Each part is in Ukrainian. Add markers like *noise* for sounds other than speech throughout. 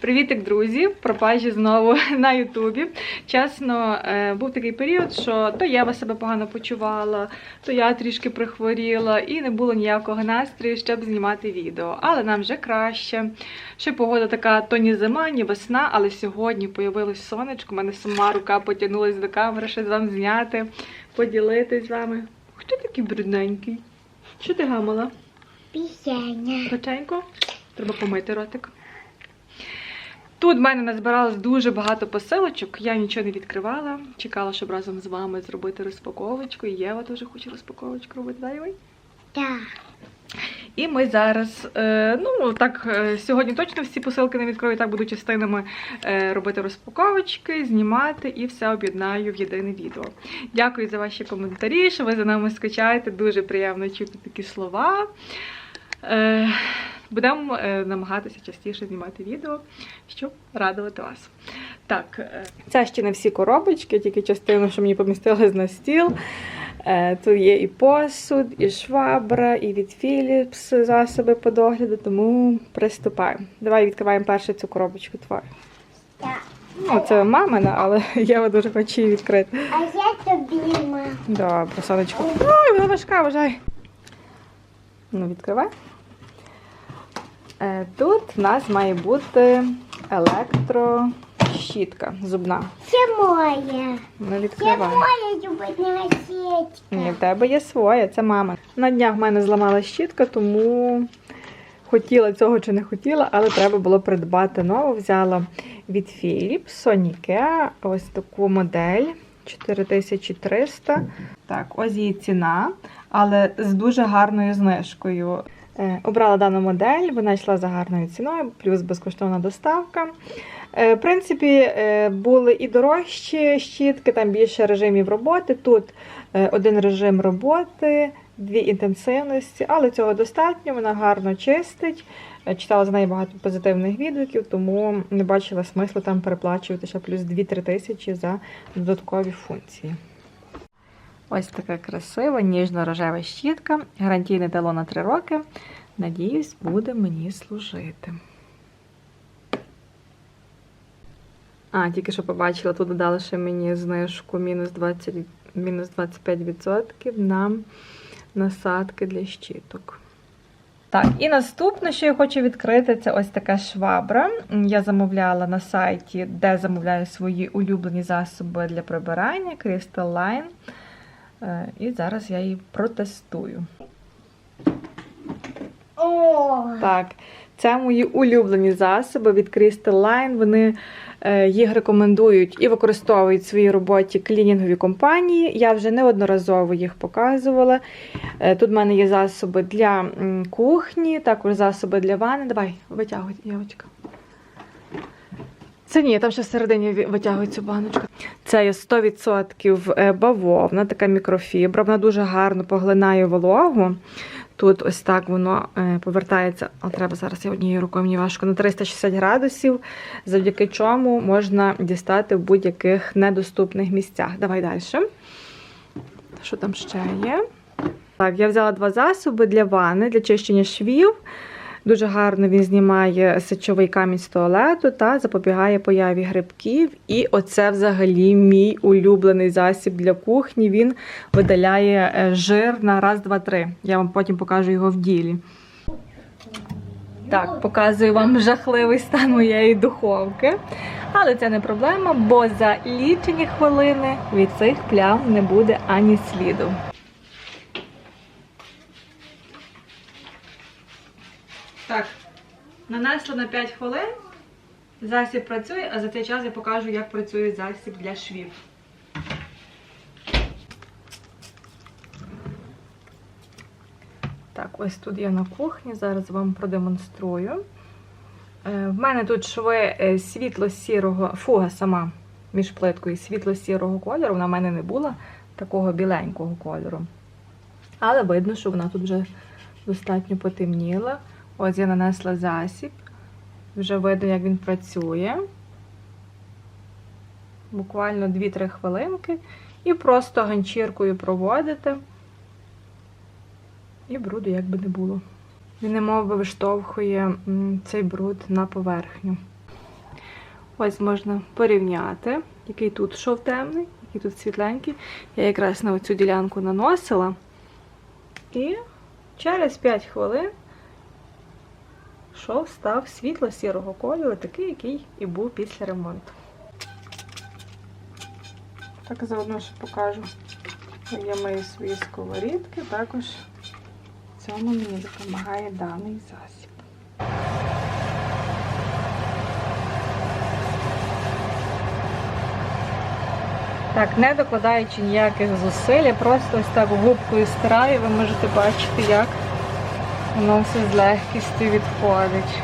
Привітик, друзі! Пропажі знову *laughs* на Ютубі. Чесно, е, був такий період, що то Єва себе погано почувала, то я трішки прихворіла, і не було ніякого настрою, щоб знімати відео. Але нам вже краще. Ще погода така то ні зима, ні весна, але сьогодні появилось сонечко. У мене сама рука потягнулась до камери, щось вам зняти, поділитись з вами. Хто такий брудненький? Що ти гамала? Пісня. Печенько. Треба помити ротик. Тут в мене назбиралось дуже багато посилочок. Я нічого не відкривала. Чекала, щоб разом з вами зробити розпаковочку. І Єва дуже хоче розпаковочку робити. Да, Євай? Так. І ми зараз, е, ну так, е, сьогодні точно всі посилки не відкрою, так буду частинами е, робити розпаковочки, знімати і все об'єднаю в єдине відео. Дякую за ваші коментарі, що ви за нами скачаєте. Дуже приємно чути такі слова. Будемо е, намагатися частіше знімати відео, щоб радувати вас. Так, це ще не всі коробочки, тільки частину, що мені помістилось на стіл. Е, Тут є і посуд, і швабра, і від Philips засоби по догляду, тому приступаємо. Давай відкриваємо першу цю коробочку твою. Так. Ну, це мамина, але *laughs* я дуже хочу її відкрити. А я тобі, ма. Добре, сонечко. Ой, вона важка, вважай. Ну, відкривай. Е, Тут в нас має бути електрощітка зубна. Це моє. Це відкривай. моя любима сітка. Ні, в тебе є своя, це мама. На днях в мене зламала щітка, тому хотіла цього чи не хотіла, але треба було придбати нову. Взяла від Philips Sonicare ось таку модель 4300. Так, ось її ціна, але з дуже гарною знижкою. Е, Обрала дану модель, вона йшла за гарною ціною, плюс безкоштовна доставка. Е, В принципі, е, були і дорожчі щітки, там більше режимів роботи. Тут один режим роботи, дві інтенсивності, але цього достатньо, вона гарно чистить. Читала за неї багато позитивних відгуків, тому не бачила смислу там переплачувати ще плюс 2-3 тисячі за додаткові функції. Ось така красива, ніжно-рожева щітка. Гарантійне талон на 3 роки. Надіюсь, буде мені служити. А, тільки що побачила, тут додали ще мені знижку мінус 20, мінус 25% на насадки для щиток. Так, і наступне, що я хочу відкрити, це ось така швабра. Я замовляла на сайті, де замовляю свої улюблені засоби для прибирання Crystal Line. Е, І зараз я її протестую. О, Так, це мої улюблені засоби від Crystal Line. Вони е, їх рекомендують і використовують в своїй роботі клінінгові компанії. Я вже неодноразово їх показувала. Е, тут в мене є засоби для кухні, також засоби для ванни. Давай, витягуй, Євочка. Це ні, там ще всередині цю баночку. Це є 100% е, бавовна, така мікрофібра. Вона дуже гарно поглинає вологу. Тут ось так воно е, повертається, а треба зараз я однією рукою мені важко на 360 градусів, завдяки чому можна дістати в будь-яких недоступних місцях. Давай далі. Що там ще є? Так, я взяла два засоби для ванни, для чищення швів. Дуже гарно він знімає сечовий камінь з туалету та запобігає появі грибків. І оце взагалі мій улюблений засіб для кухні. Він видаляє е, жир на раз, два, три. Я вам потім покажу його в ділі. Так, показую вам жахливий стан моєї духовки. Але це не проблема, бо за лічені хвилини від цих плям не буде ані сліду. Так, нанесла на 5 хвилин. Засіб працює, а за цей час я покажу, як працює засіб для швів. Так, ось тут я на кухні, зараз вам продемонструю. Е, В мене тут шви е, світло-сірого, фуга сама між плиткою світло-сірого кольору. Вона в мене не була такого біленького кольору. Але видно, що вона тут вже достатньо потемніла. Ось я нанесла засіб. Вже видно, як він працює. Буквально 2-3 хвилинки. І просто ганчіркою проводите. І бруду як би не було. Він немов би виштовхує цей бруд на поверхню. Ось можна порівняти, який тут шов темний, який тут світленький. Я якраз на оцю ділянку наносила. І через 5 хвилин шов став світло-сірого кольору, такий, який і був після ремонту. Так заодно ще покажу. Я мию свої сковорідки, також в цьому мені допомагає даний засіб. Так, не докладаючи ніяких зусиль, я просто ось так губкою стираю, ви можете бачити, як воно все з легкістю відходить.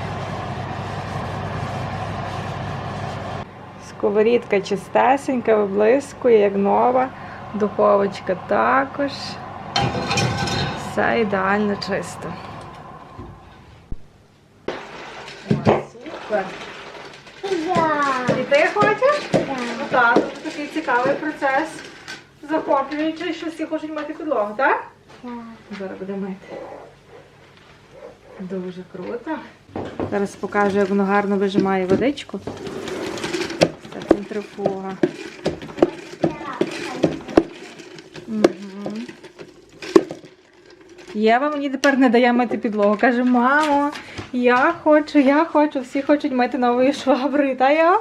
Сковорідка чистесенька, виблискує, як нова. Духовочка також. Все ідеально чисто. Супер. І ти хочеш? Да. Ну так, тут такий цікавий процес. Захоплюючий, що всі хочуть мити підлогу, так? Да. Зараз буде мити. Дуже круто. Зараз покажу, як воно гарно вижимає водичку. Це центрифуга. Єва мені тепер не дає мити підлогу. Каже, мамо, я хочу, я хочу, всі хочуть мити новою шваброю, та я?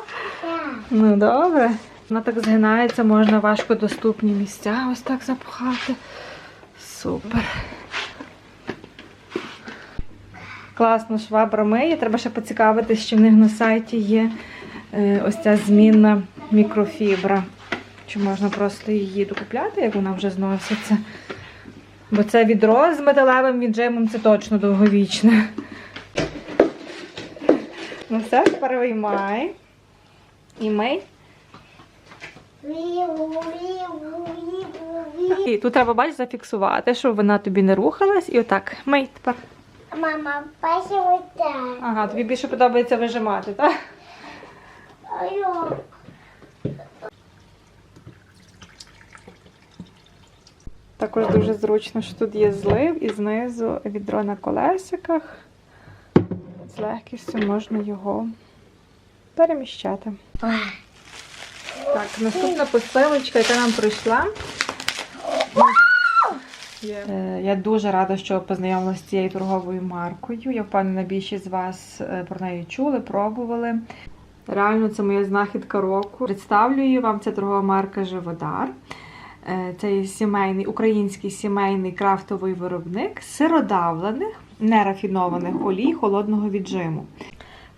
Ну добре. Вона так згинається, можна важко доступні місця ось так запхати. Супер. Класно швабра миє. Треба ще поцікавитись, що в них на сайті є е, ось ця змінна мікрофібра. Чи можна просто її докупляти, як вона вже зноситься? Бо це відро з металевим віджимом це точно довговічне. Ну все, тепер виймай. І. І тут треба бач зафіксувати, щоб вона тобі не рухалась. І отак. Мий тепер. Мама, вот так. Ага, тобі більше подобається вижимати, так? Також дуже зручно, що тут є злив і знизу відро на колесиках. З легкістю можна його переміщати. Так, наступна посилочка, яка нам прийшла. Е, Я дуже рада, що познайомилася з цією торговою маркою. Я впевнена, більшість з вас е, про неї чули, пробували. Реально, це моя знахідка року. Представлюю вам це торгова марка Живодар. Е, Це сімейний, український сімейний крафтовий виробник сиродавлених, нерафінованих олій холодного віджиму.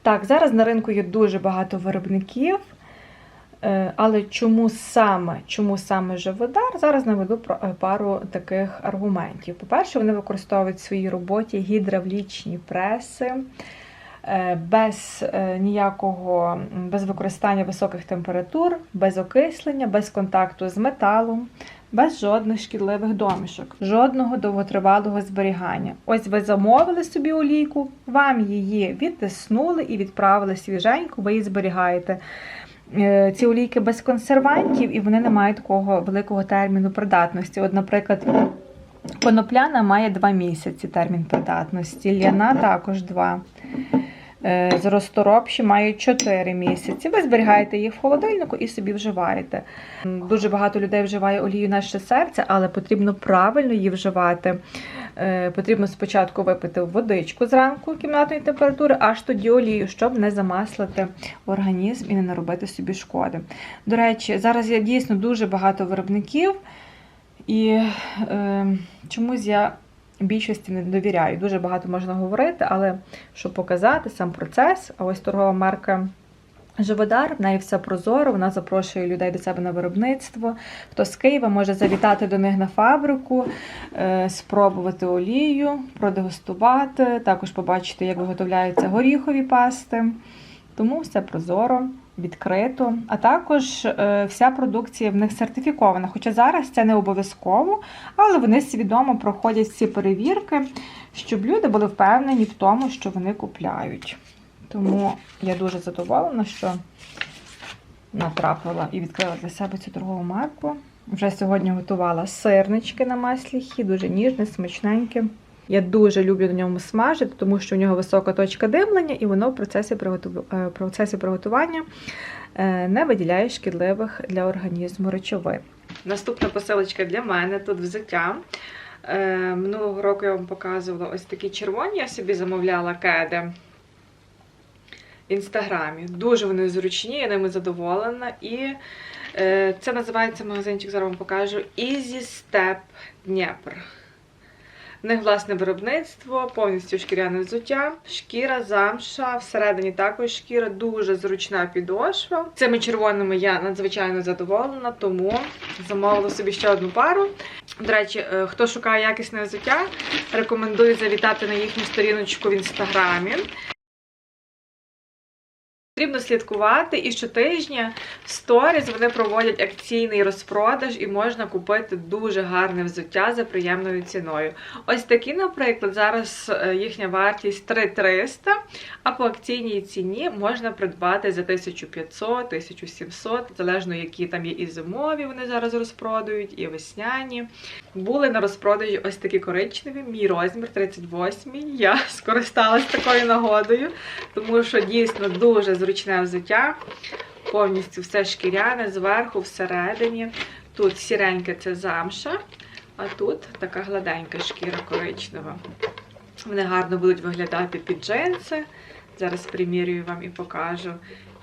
Так, зараз на ринку є дуже багато виробників. Е, Але чому саме, чому саме Живодар? Зараз наведу е, пару таких аргументів. По-перше, вони використовують в своїй роботі гідравлічні преси е, без ніякого, без використання високих температур, без окислення, без контакту з металом, без жодних шкідливих домішок, жодного довготривалого зберігання. Ось ви замовили собі олійку, вам її відтиснули і відправили свіженьку, ви її зберігаєте. Е, Ці олійки без консервантів і вони не мають такого великого терміну придатності. От, наприклад, конопляна має 2 місяці термін придатності, ляна також 2. З розторопші мають 4 місяці. Ви зберігаєте їх в холодильнику і собі вживаєте. Дуже багато людей вживає олію наше серце, але потрібно правильно її вживати. Е, Потрібно спочатку випити водичку зранку кімнатної температури, аж тоді олію, щоб не замаслити організм і не наробити собі шкоди. До речі, зараз є дійсно дуже багато виробників, і е, чомусь я більшості не довіряю. Дуже багато можна говорити, але щоб показати сам процес, а ось торгова марка. Живодар, в неї все прозоро, вона запрошує людей до себе на виробництво. Хто з Києва може завітати до них на фабрику, е, спробувати олію, продегустувати, також побачити, як виготовляються горіхові пасти. Тому все прозоро, відкрито. А також е, вся продукція в них сертифікована. Хоча зараз це не обов'язково, але вони свідомо проходять всі перевірки, щоб люди були впевнені в тому, що вони купляють. Тому я дуже задоволена, що натрапила і відкрила для себе цю торгову марку. Вже сьогодні готувала сирнички на маслі дуже ніжні, смачненькі. Я дуже люблю на ньому смажити, тому що у нього висока точка димлення, і воно в процесі, приготу- е, процесі приготування е, не виділяє шкідливих для організму речовин. Наступна посилочка для мене тут взуття. Е, Минулого року я вам показувала ось такі червоні, я собі замовляла кеди інстаграмі. Дуже вони зручні, я ними задоволена. І це називається магазинчик, зараз вам покажу Easy Step Дніпр. В них власне виробництво, повністю шкіряне взуття, шкіра, замша, всередині також шкіра, дуже зручна підошва. Цими червоними я надзвичайно задоволена, тому замовила собі ще одну пару. До речі, е, хто шукає якісне взуття, рекомендую завітати на їхню сторіночку в інстаграмі. Потрібно слідкувати і щотижня в сторіс вони проводять акційний розпродаж і можна купити дуже гарне взуття за приємною ціною. Ось такі, наприклад, зараз е, їхня вартість 3300, а по акційній ціні можна придбати за 1500, 1700, залежно які там є і зимові, вони зараз розпродають, і весняні. Були на розпродажі ось такі коричневі, мій розмір 38. Я скористалась такою нагодою, тому що дійсно дуже зручне взуття. Повністю все шкіряне, зверху, всередині. Тут сіреньке це замша, а тут така гладенька шкіра коричнева. Вони гарно будуть виглядати під джинси. Зараз примірюю вам і покажу.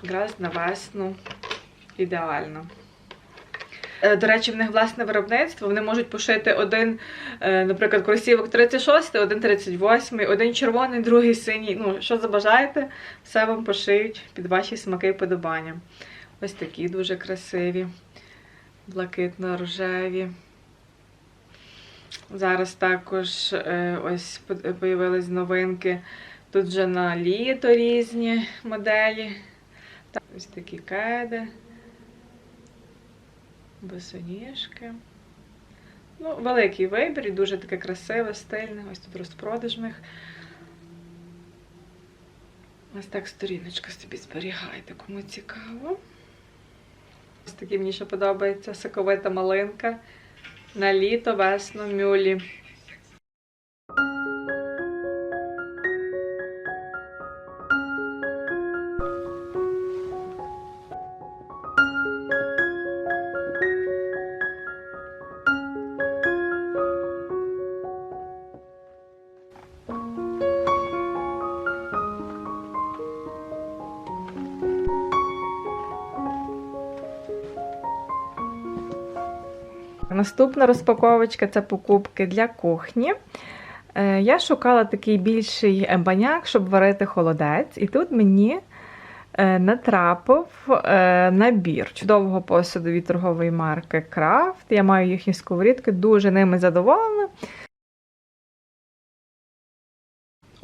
Якраз на весну ідеально. Е, До речі, в них власне виробництво. Вони можуть пошити один, е, наприклад, кросівок 36, один 38, один червоний, другий синій. Ну, що забажаєте, все вам пошиють під ваші смаки і подобання. Ось такі дуже красиві, блакитно-рожеві. Зараз також е, ось появились новинки. Тут вже на літо різні моделі. Ось такі кеди босоніжки. Ну, великий вибір і дуже таке красиве, стильне. Ось тут розпродаж них. Ось так сторіночка собі зберігайте, кому цікаво. Ось такі мені ще подобається соковита малинка на літо, весну, мюлі. Наступна розпаковочка це покупки для кухні. Е, Я шукала такий більший баняк, щоб варити холодець, і тут мені е, натрапив е, набір чудового посуду від торгової марки Крафт. Я маю їхні сковорідки, дуже ними задоволена.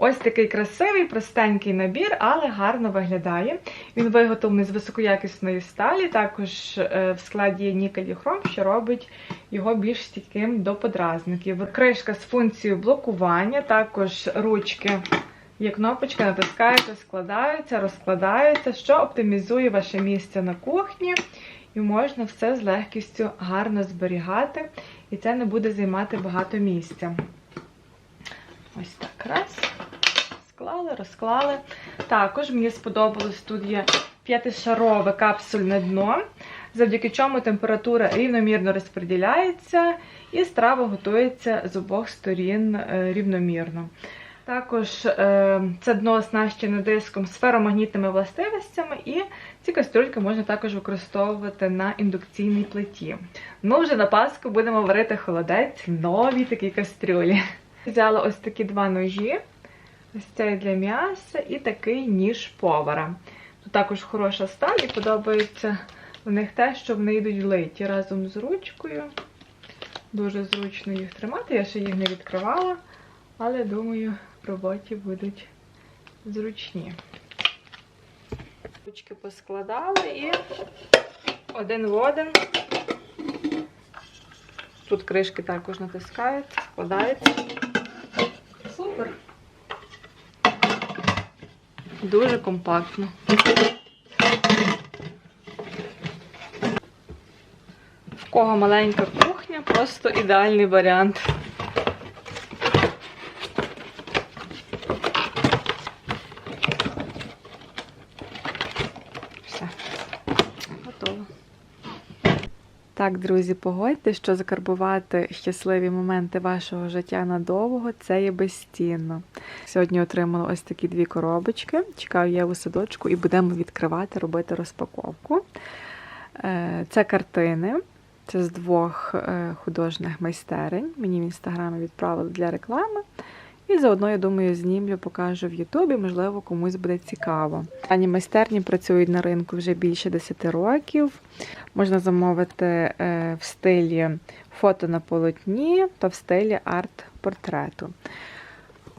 Ось такий красивий, простенький набір, але гарно виглядає. Він виготовлений з високоякісної сталі, також е, в складі є нікель і хром, що робить його більш стійким до подразників. Кришка з функцією блокування, також ручки є кнопочка, натискаєте, складаються, розкладаються, що оптимізує ваше місце на кухні. І можна все з легкістю гарно зберігати, і це не буде займати багато місця. Ось так раз. Склали, розклали. Також мені сподобалось, тут є п'ятишарове капсульне дно, завдяки чому температура рівномірно розподіляється і страва готується з обох сторін е, рівномірно. Також е, це дно оснащене диском з феромагнітними властивостями, і ці кастрюльки можна також використовувати на індукційній плиті. Ну, вже на Пасху будемо варити холодець в новій такій кастрюлі. Взяла ось такі два ножі. Ось цей для м'яса і такий ніж повара. Тут також хороша сталь і подобається в них те, що вони йдуть литі разом з ручкою. Дуже зручно їх тримати. Я ще їх не відкривала, але думаю, в роботі будуть зручні. Ручки поскладали і один в один. Тут кришки також натискаються, складаються. дуже компактно. В кого маленька кухня, просто ідеальний варіант. Все, готово. Так, друзі, погодьте, що закарбувати щасливі моменти вашого життя надовго це є безцінно. Сьогодні отримала ось такі дві коробочки. Чекаю я у садочку і будемо відкривати, робити розпаковку. Е, Це картини. Це з двох е, художніх майстерень. Мені в інстаграмі відправили для реклами. І заодно, я думаю, знімлю, покажу в Ютубі, можливо, комусь буде цікаво. Дані майстерні працюють на ринку вже більше 10 років. Можна замовити е, в стилі фото на полотні та в стилі арт-портрету.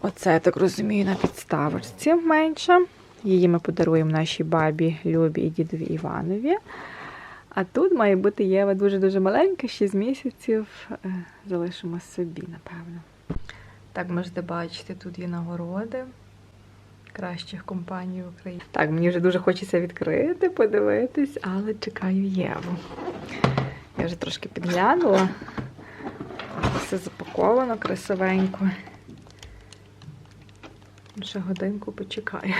Оце, я так розумію, на підставочці менше. Її ми подаруємо нашій бабі Любі і дідові Іванові. А тут має бути Єва дуже-дуже маленька, 6 місяців. Е, Залишимо собі, напевно. Так, можете бачити, тут є нагороди кращих компаній України. Так, мені вже дуже хочеться відкрити, подивитись, але чекаю Єву. Я вже трошки підглянула. Все запаковано красивенько. Ще годинку почекаю.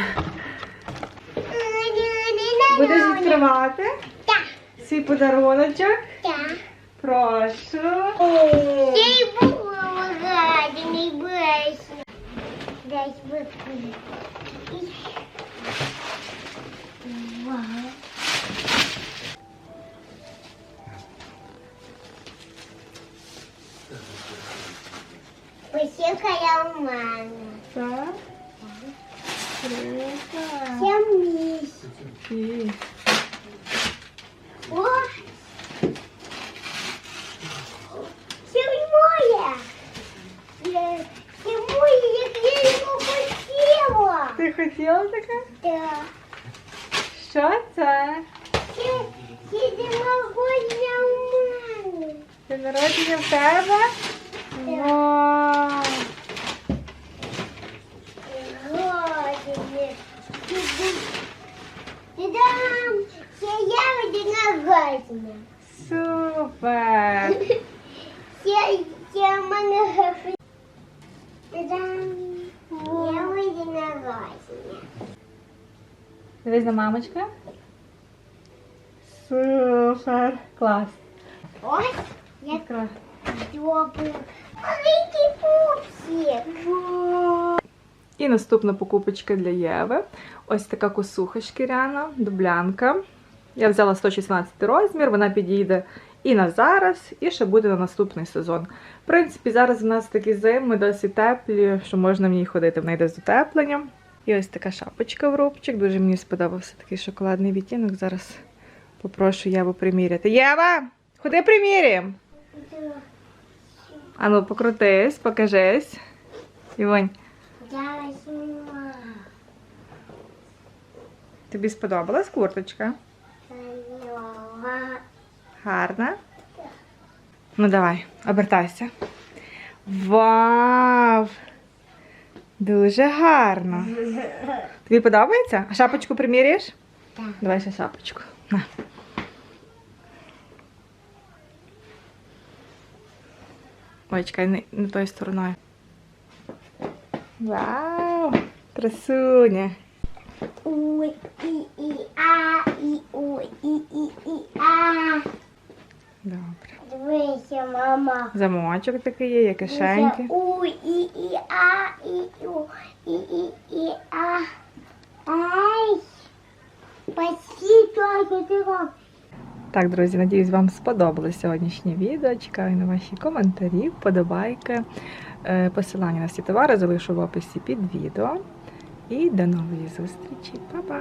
Будеш відкривати? Так. Свій подаруночок. Так. Прошу. Десь викину. Вау. Посікая у мене. Так. Круто. Це місць. І О! Це моє. Е, Це моє, як я його хотіла. Ти хотіла таке? Так. Що це? Це, це демагогія у мене. День народження в тебе? Вау! Гадіне. Та-дам! Це я демагогія. Супер! *laughs* Це, це в мене графі. Та-дам! Я демагогія. Дивись на мамочка. Супер! Клас! Ось Якраз. добре. Маленький пупсик. І наступна покупочка для Єви. Ось така косуха шкіряна, дублянка. Я взяла 116 розмір, вона підійде і на зараз, і ще буде на наступний сезон. В принципі, зараз в нас такі зими досить теплі, що можна в ній ходити, вона йде з утепленням. І ось така шапочка в рубчик. Дуже мені сподобався такий шоколадний відтінок. Зараз попрошу Єву приміряти. Єва! Ходи приміряємо! Ану, покрутись, покажись. Івонь, тобі сподобалась курточка? Гарна. Ну давай, обертайся. Вау! Дуже гарно. Тобі подобається? А шапочку приміряєш? Так. Давай ще шапочку. На. Ой, чекай, не, не тою стороною. Вау! Красуня! У, і, і, а, і, у, і, і, і, а. Добре. Дивися, мама. Замочок такий є, є кишеньки. У, і, і, а, і, у, і, і, і, а. Ай. Спасибо. Так, друзі, надіюсь, вам сподобалось сьогоднішнє відео. Чекаю на ваші коментарі, вподобайки. Е, Посилання на всі товари залишу в описі під відео. І до нової зустрічі. Па-па!